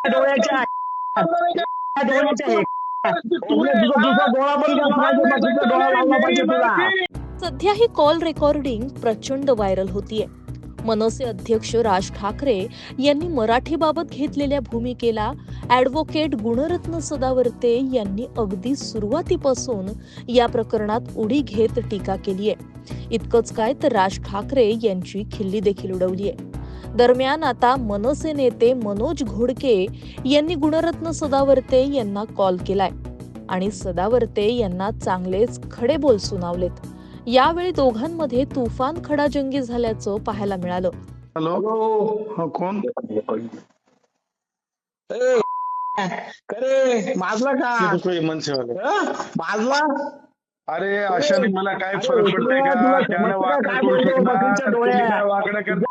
डोळ्याच्या सध्या ही कॉल रेकॉर्डिंग प्रचंड व्हायरल होतीये. मनसे अध्यक्ष राज ठाकरे यांनी मराठीबाबत घेतलेल्या भूमिकेला ॲडव्होकेट गुणरत्न सदावर्ते यांनी अगदी सुरुवातीपासून या प्रकरणात उडी घेत टीका केली आहे इतकंच काय तर राज ठाकरे यांची खिल्ली देखील उडवली आहे दरम्यान आता मनसे नेते मनोज घोडके यांनी गुणरत्न सदावर्ते यांना कॉल केलाय. आणि सदावर्ते यांना चांगलेच खडे बोल सुनावलेत. यावेळी दोघांमध्ये तुफान खडाजंगी झाल्याचं पाहायला मिळालं. हॅलो. हा कोण? करे माजला का? कोई मनसेवाले. हं? माजला? अरे अशाने मला काय फरक पडतंय का? त्यांना वाकडं करू शकणार बकरीच्या डोळ्या. तुम्ही काय वाकडं करता?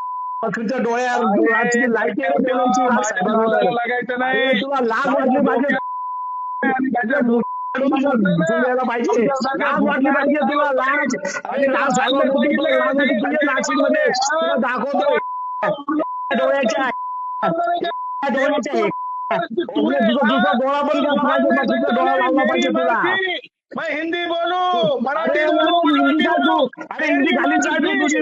बकरीच्या डोळ्या डोळ्याची लाइट लागायचं नाही. तुला लाज वाटली पाहिजे. पाहिजे. लाज वाटली पाहिजे. तुला लाज दाखवतो डोळ्याच्या डोळ्याच्या. तुझा डोळा पण गेला पाहिजे. बाकीचा डोळा लावला पाहिजे तुला. हिंदी बोलू. मराठी बोलू? अरे हिंदी खाली चालू. तुझी